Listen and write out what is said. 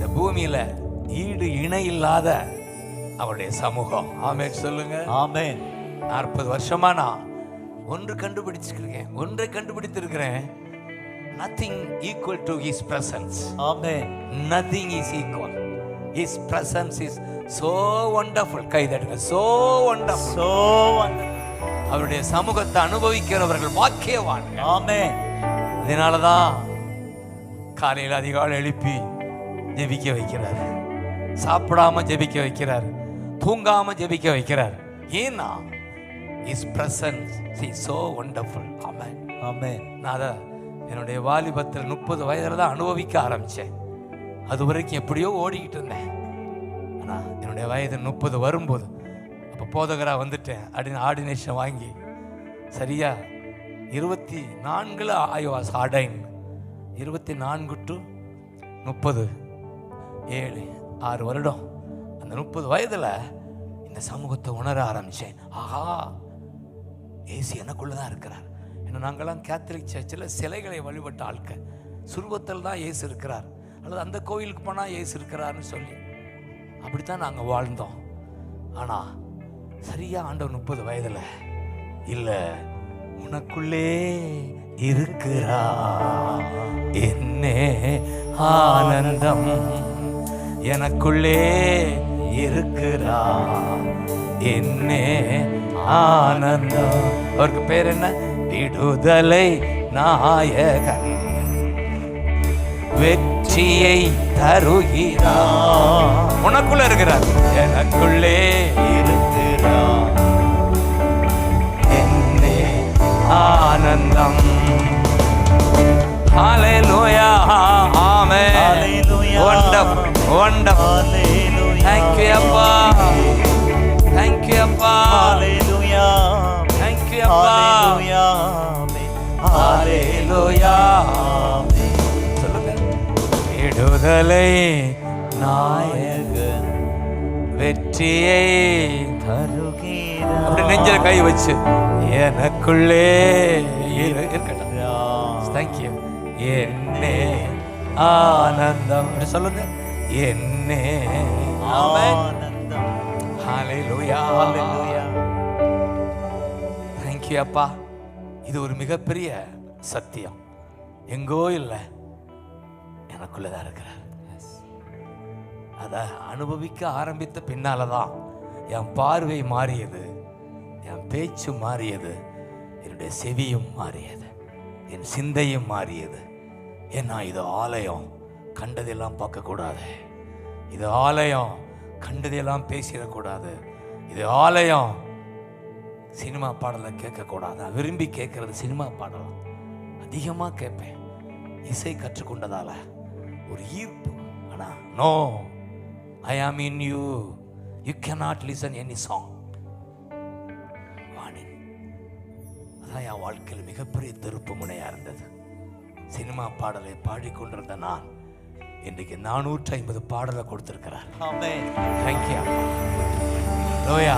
இந்த பூமியில ஈடு இணை இல்லாத அவருடைய சமூகம். ஆமென் சொல்லுங்க. ஆமென். நாற்பது வருஷமா நான் ஒன்று கண்டுபிடிச்சிருக்கேன். ஒன்றை கண்டுபிடித்திருக்கிறேன். Nothing equal to his presence amen. Nothing is equal his presence is so wonderful கை தட்டுங்க. சோ ஒண்டர்ஃபுல் சோ அவருடைய சமூகத்தை அனுபவிக்கிறவர்கள் வாக்கியவான்கள் ஆமென். அதனால தான் காலையில் அதிகாலை எழுப்பி ஜெபிக்க வைக்கிறார். சாப்பிடாம ஜெபிக்க வைக்கிறார். தூங்காம ஜெபிக்க வைக்கிறார். ஏன்னா is presence is so wonderful amen amen நான் அதை என்னுடைய வாலிபத்தில் முப்பது வயதில் தான் அனுபவிக்க ஆரம்பித்தேன் அது வரைக்கும் எப்படியோ ஓடிக்கிட்டு இருந்தேன். ஆனால் என்னுடைய வயது முப்பது வரும்போது அப்போ போதகராக வந்துட்டேன். அப்படின்னு ஆர்டினேஷன் வாங்கி சரியா இருபத்தி நான்கில் ஐ வாஸ் ஆர்டைன் இருபத்தி நான்கு டு முப்பது. ஏழு ஆறு வருடம். அந்த முப்பது வயதில் இந்த சமூகத்தை உணர ஆரம்பித்தேன் ஆஹா ஏசி எனக்குள்ளே தான் இருக்கிறார். ஏன்னா நாங்கள்லாம் கேத்தலிக் சர்ச்சில் சிலைகளை வழிபட்ட ஆட்கள். சுருவத்தில் தான் ஏசு இருக்கிறார். அல்லது அந்த கோயிலுக்கு போனால் ஏசு இருக்கிறார்னு சொல்லி. அப்படித்தான் நாங்கள் வாழ்ந்தோம். ஆனால் சரியா ஆண்டவர் முப்பது வயதில் இல்லை உனக்குள்ளே இருக்கிறா. என்னே ஆனந்தம் எனக்குள்ளே இருக்கிறா என்னே ஆனந்தம். அவருக்கு பேர் என்ன? விடுதலை நாயகன். வெற்றியை தருகிறார். உனக்குள்ள இருக்கிறார். எனக்குள்ள wonderful thank you thank you thank you சொல்லுங்க விடுதலை நாயகன் வெற்றியை தருகிறார். அப்படி நெஞ்சில கை வச்சு எனக்குள்ளே இரு- இருக்கட்டும். தேங்க்யூ என்னே ஆனந்தம். அப்படி சொல்லுங்க என்னே. ஆனந்தம் ஹalleluya. ஹalleluya. தேங்க்யூ அப்பா. இது ஒரு மிகப்பெரிய சத்தியம். எங்கோ இல்லை. எனக்குள்ளதான் இருக்கிறார். அதை அனுபவிக்க ஆரம்பித்த பின்னால தான் என் பார்வை மாறியது என் பேச்சு மாறியது என்னுடைய செவியும் மாறியது என் சிந்தையும் மாறியது ஏன்னா இது ஆலயம் கண்டதெல்லாம் பார்க்கக்கூடாது. இது ஆலயம் கண்டதெல்லாம் பேசிடக்கூடாது. இது ஆலயம். சினிமா பாடலை கேட்கக்கூடாது. நான் விரும்பி கேட்கறது சினிமா பாடலாம் அதிகமாக கேட்பேன். இசை கற்றுக்கொண்டதால். ஒரு ஈர்ப்பு. ஆனால் no I am in you you cannot listen any song வாணிங் அதான் என் வாழ்க்கையில் மிகப்பெரிய திருப்பு முனையாக இருந்தது. சினிமா பாடலை பாடிக்கொண்டிருந்த நான். இன்றைக்கு நானூற்றி ஐம்பது பாடலை கொடுத்திருக்கிறார். தேங்க்யூ லோயா.